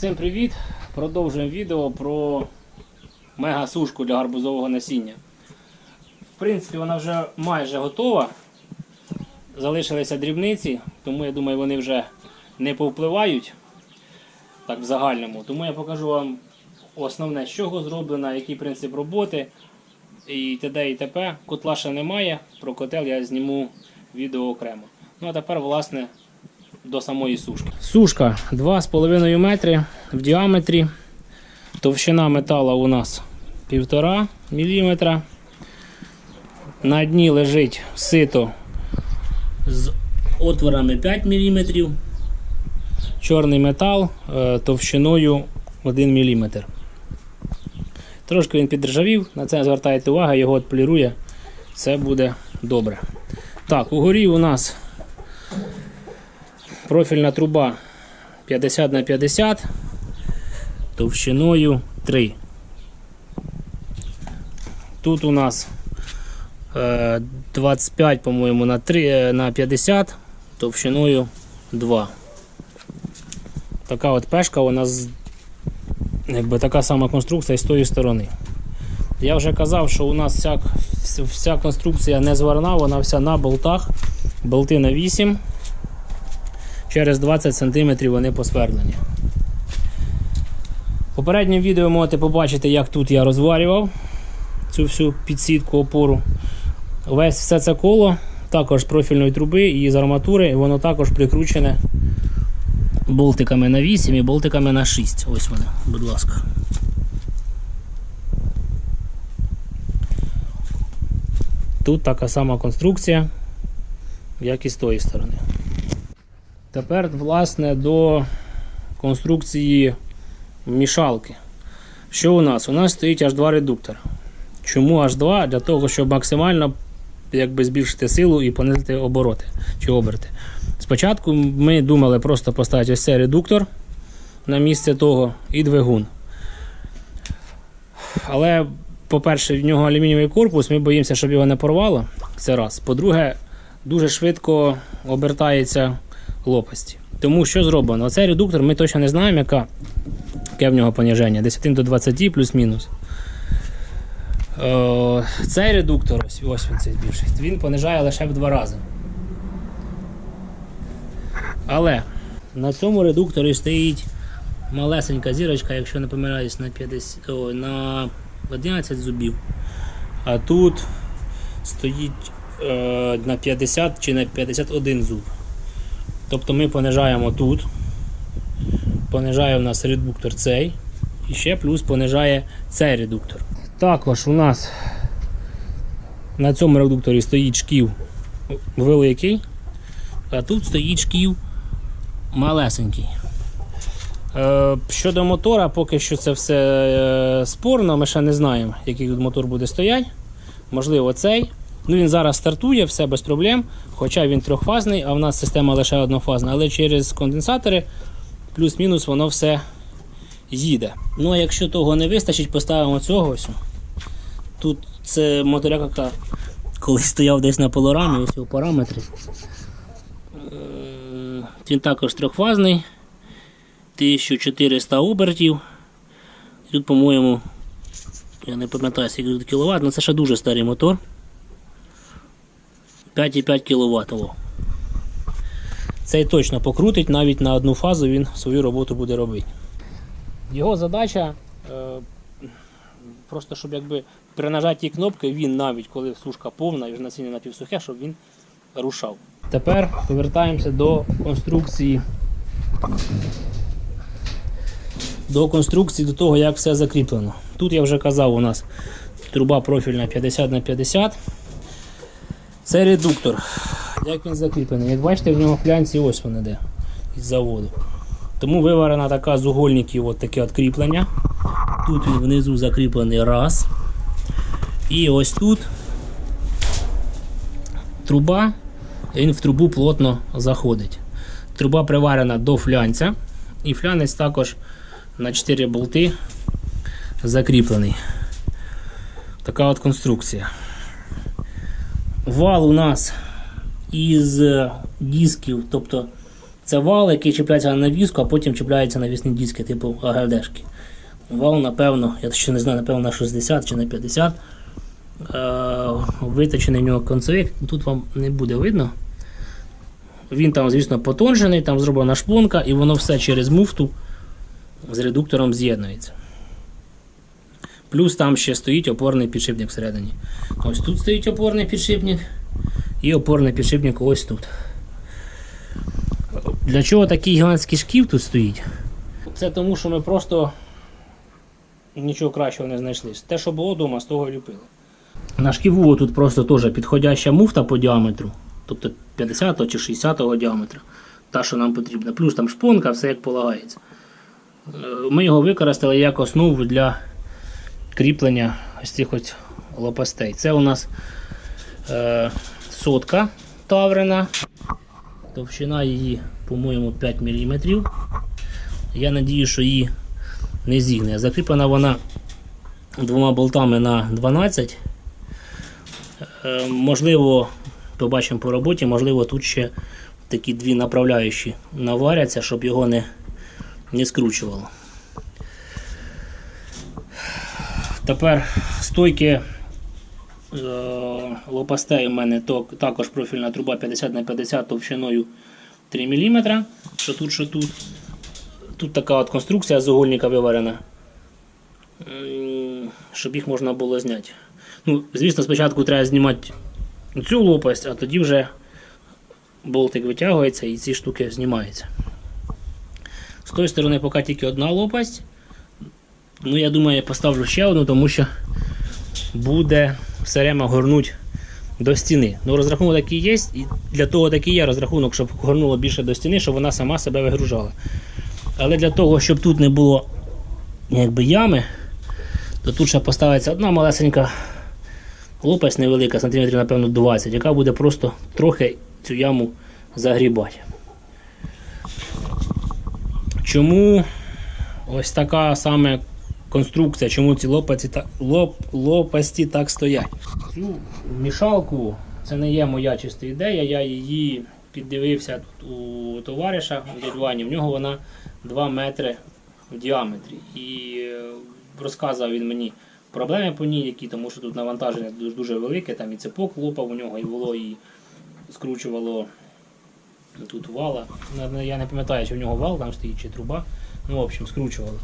Всім привіт! Продовжуємо відео про мега-сушку для гарбузового насіння. В принципі, вона вже майже готова. Залишилися дрібниці, тому я думаю, вони вже не повпливають так в загальному. Тому я покажу вам основне, з чого зроблена, який принцип роботи і т.д. і т.п. Котла ще немає, про котел я зніму відео окремо. Ну а тепер, власне, до самої сушки. Сушка 2,5 метри в діаметрі. Товщина металу у нас 1,5 мм. На дні лежить сито з отворами 5 мм. Чорний метал е, товщиною 1 мм. Трошки він підржавів, на це звертайте увагу, його отполірує, це буде добре. Так, угорі у нас профільна труба 50 на 50 товщиною 3. Тут у нас е, 25, по-моєму, на 3, е, на 50 товщиною 2. Така от пешка, вона з, якби така сама конструкція з тої сторони. Я вже казав, що у нас вся, вся конструкція не зварна, вона вся на болтах. Болти на 8 через 20 см вони посверлені. В попередньому відео можете побачити, як тут я розварював цю всю підсітку опору. Весь все це коло також з профільної труби і з арматури, і воно також прикручене болтиками на 8 і болтиками на 6. Ось вони, будь ласка. Тут така сама конструкція, як і з тої сторони. Тепер, власне, до конструкції мішалки. Що у нас? У нас стоїть аж два редуктора. Чому аж два? Для того, щоб максимально якби, збільшити силу і понизити обороти чи оберти. Спочатку ми думали просто поставити ось цей редуктор на місце того і двигун. Але, по-перше, в нього алюмінієвий корпус, ми боїмося, щоб його не порвало. Це раз. По-друге, дуже швидко обертається лопасті. Тому що зроблено? Оцей редуктор ми точно не знаємо, яка, яке в нього поніження. 10 до 20 плюс-мінус. Е, Цей редуктор, ось, ось він цей більший, він понижає лише в два рази. Але на цьому редукторі стоїть малесенька зірочка, якщо не помиляюсь, на 50, о, на 11 зубів. А тут стоїть е, на 50 чи на 51 зуб. Тобто ми понижаємо тут, понижає у нас редуктор цей, і ще плюс понижає цей редуктор. Також у нас на цьому редукторі стоїть шків великий, а тут стоїть шків малесенький. Е, Щодо мотора, поки що це все е, спорно, ми ще не знаємо, який тут мотор буде стояти. Можливо, цей. Ну, Він зараз стартує, все без проблем, хоча він трьохфазний, а в нас система лише однофазна, але через конденсатори плюс-мінус воно все їде. Ну а якщо того не вистачить, поставимо цього. ось. Тут це моторяк, яка колись стояв десь на полорамі, ось його параметри. Е, Він також трьохфазний, 1400 обертів. Тут, по-моєму, я не пам'ятаю, скільки кіловат, але це ще дуже старий мотор. 5,5 кВт. Цей точно покрутить, навіть на одну фазу він свою роботу буде робити. Його задача е, просто, щоб якби при нажатті кнопки він навіть коли сушка повна і вже насіння напівсухе, щоб він рушав. Тепер повертаємося до конструкції. До конструкції, до того, як все закріплено. Тут я вже казав, у нас труба профільна 50 на 50 це редуктор. Як він закріплений? Як бачите, в нього флянці ось вони де із заводу. Тому виварена така з угольників от таке от кріплення. Тут він внизу закріплений раз. І ось тут труба, він в трубу плотно заходить. Труба приварена до флянця, і флянець також на 4 болти закріплений. Така от конструкція. Вал у нас із дисків, тобто Це вал, який чіпляється на навіску, а потім чіпляється на вісні диски, типу АГДшки. Вал, напевно, я ще не знаю, напевно, на 60 чи на 50. Е, виточений в нього концевик, тут вам не буде видно. Він там, звісно, потонжений, там зроблена шплонка, і воно все через муфту з редуктором з'єднується. Плюс там ще стоїть опорний підшипник всередині. Ось тут стоїть опорний підшипник і опорний підшипник ось тут. Для чого такий гігантський шків тут стоїть? Це тому, що ми просто нічого кращого не знайшли. Те, що було вдома, з того і ліпили. На шківу тут просто теж підходяща муфта по діаметру, тобто 50 чи 60 діаметра, та, що нам потрібна. Плюс там шпонка, все як полагається. Е, Ми його використали як основу для кріплення ось цих ось лопастей. Це у нас е, сотка таврена. Товщина її, по-моєму, 5 мм. Я надію, що її не зігне. Закріплена вона двома болтами на 12. Е, можливо, побачимо по роботі, можливо, тут ще такі дві направляючі наваряться, щоб його не, не скручувало. Тепер стойки е, лопастей у мене також профільна труба 50 на 50 товщиною 3 мм. Що тут, що тут. Тут така от конструкція з угольника виварена, щоб їх можна було зняти. Ну, звісно, спочатку треба знімати цю лопасть, а тоді вже болтик витягується і ці штуки знімаються. З тої сторони поки тільки одна лопасть. Ну, я думаю, я поставлю ще одну, тому що буде все время горнуть до стіни. Ну, розрахунок такий є, і для того такий є розрахунок, щоб горнуло більше до стіни, щоб вона сама себе вигружала. Але для того, щоб тут не було якби, ями, то тут ще поставиться одна малесенька лопасть невелика, сантиметрів, напевно, 20, яка буде просто трохи цю яму загрібати. Чому ось така саме конструкція, чому ці лопасті, та- лоп, лопасті так стоять? Цю мішалку це не є моя чиста ідея, я її піддивився у товариша у дядь Вані. В нього вона 2 метри в діаметрі. І е, розказав він мені проблеми по ній, які, тому що тут навантаження дуже, велике, там і цепок лопав у нього, і було, і скручувало тут вала. Я не пам'ятаю, чи в нього вал там стоїть, чи труба. Ну, в общем, скручувало.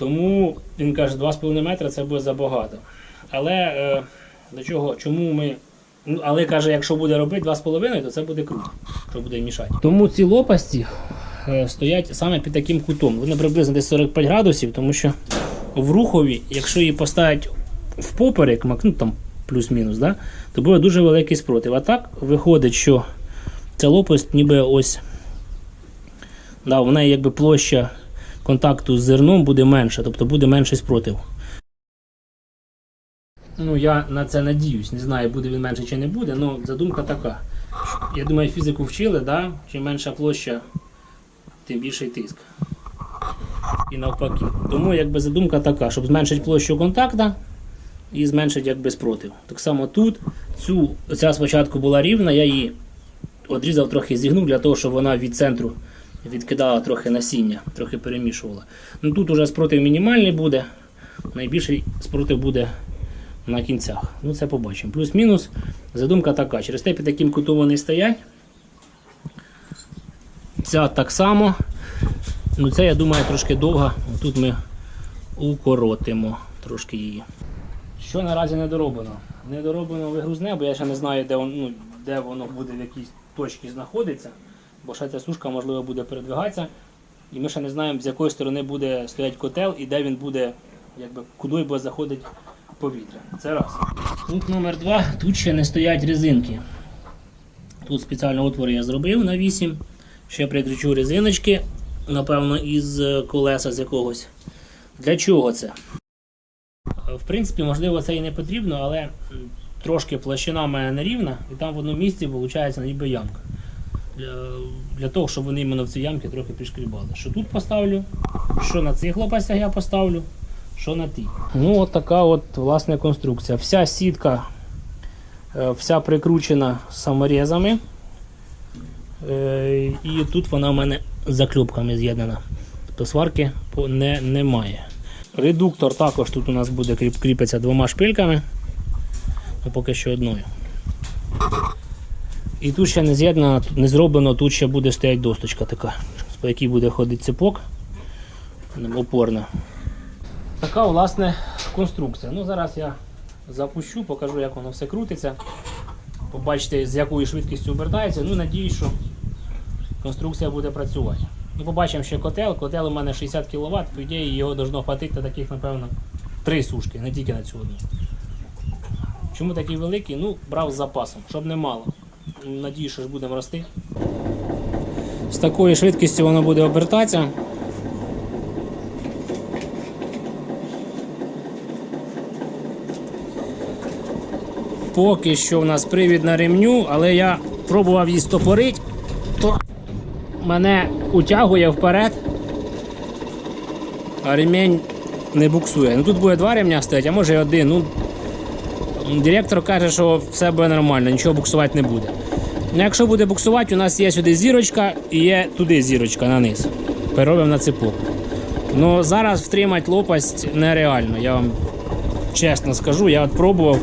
Тому він каже, 2,5 метри це буде забагато. Але е, до чого, чому ми. Ну, але каже, якщо буде робити 2,5, то це буде круто, що буде мішати. Тому ці лопасті е, стоять саме під таким кутом. Вони приблизно десь 45 градусів, тому що в рухові, якщо її поставити в поперек, ну там плюс-мінус, да, то буде дуже великий спротив. А так виходить, що ця лопасть ніби ось. Да, в неї якби площа контакту з зерном буде менша, тобто буде менший спротив. Ну, я на це надіюсь. Не знаю, буде він менше чи не буде, але задумка така. Я думаю, фізику вчили, да? чим менша площа, тим більший тиск. І навпаки. Тому якби задумка така, щоб зменшити площу контакта і зменшити якби спротив. Так само тут цю, ця спочатку була рівна, я її одрізав трохи зігнув для того, щоб вона від центру відкидала трохи насіння, трохи перемішувала. Ну тут уже спротив мінімальний буде, найбільший спротив буде на кінцях. Ну це побачимо. Плюс-мінус задумка така. Через те під таким кутом вони стоять. Ця так само. Ну це я думаю трошки довго. Тут ми укоротимо трошки її. Що наразі не дороблено? Не дороблено вигрузне, бо я ще не знаю, де воно, ну, де воно буде в якійсь точці знаходиться. Бо ще ця сушка можливо буде передвигатися. І ми ще не знаємо, з якої сторони буде стояти котел і де він буде, якби куди буде заходити повітря. Це раз. Тут номер два, тут ще не стоять резинки. Тут спеціальний отвор я зробив на 8. Ще прикручу резиночки, напевно, із е, колеса з якогось. Для чого це? В принципі, можливо, це і не потрібно, але трошки площина в мене нерівна, і там в одному місці виходить ніби ямка. Для, для того, щоб вони іменно в цій ямці трохи підшкрібали. Що тут поставлю, що на цих лопастях я поставлю, що на тій. Ну, от така от власне конструкція. Вся сітка, е, вся прикручена саморезами. Е, і тут вона в мене закльопками з'єднана. Тобто сварки не, немає. Редуктор також тут у нас буде кріп, кріпиться двома шпильками, ну, поки що одною. І тут ще не з'єднано, не зроблено, тут ще буде стояти досточка така, по якій буде ходити цепок опорна. Така власне конструкція. Ну, зараз я запущу, покажу, як воно все крутиться. Побачите, з якою швидкістю обертається. Ну, надіюсь, що конструкція буде працювати. Ну, побачимо ще котел. Котел у мене 60 кВт, по ідеї його должно хватити на таких, напевно, три сушки, не тільки на цю одну. Чому такий великий? Ну, брав з запасом, щоб не мало. Надіюсь, що ж будемо рости. З такою швидкістю воно буде обертатися. Поки що в нас привід на ремню, але я пробував її стопорити, то мене утягує вперед, а ремінь не буксує. Ну, тут буде два ремня стоять, а може і один. Ну, директор каже, що все буде нормально, нічого буксувати не буде. Ну, якщо буде буксувати, у нас є сюди зірочка і є туди зірочка на низ. Переробимо на цепок. Ну зараз втримати лопасть нереально, я вам чесно скажу, я от пробував,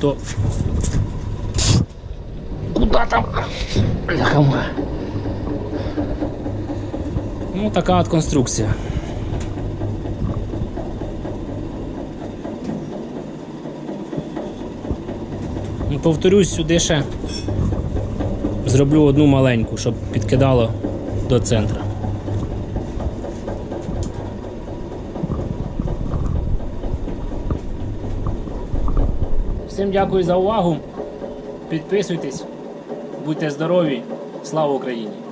то. Куда там? Ну, така от конструкція. Ну, Повторюсь, сюди ще зроблю одну маленьку, щоб підкидало до центру. Всім дякую за увагу. Підписуйтесь, будьте здорові. Слава Україні!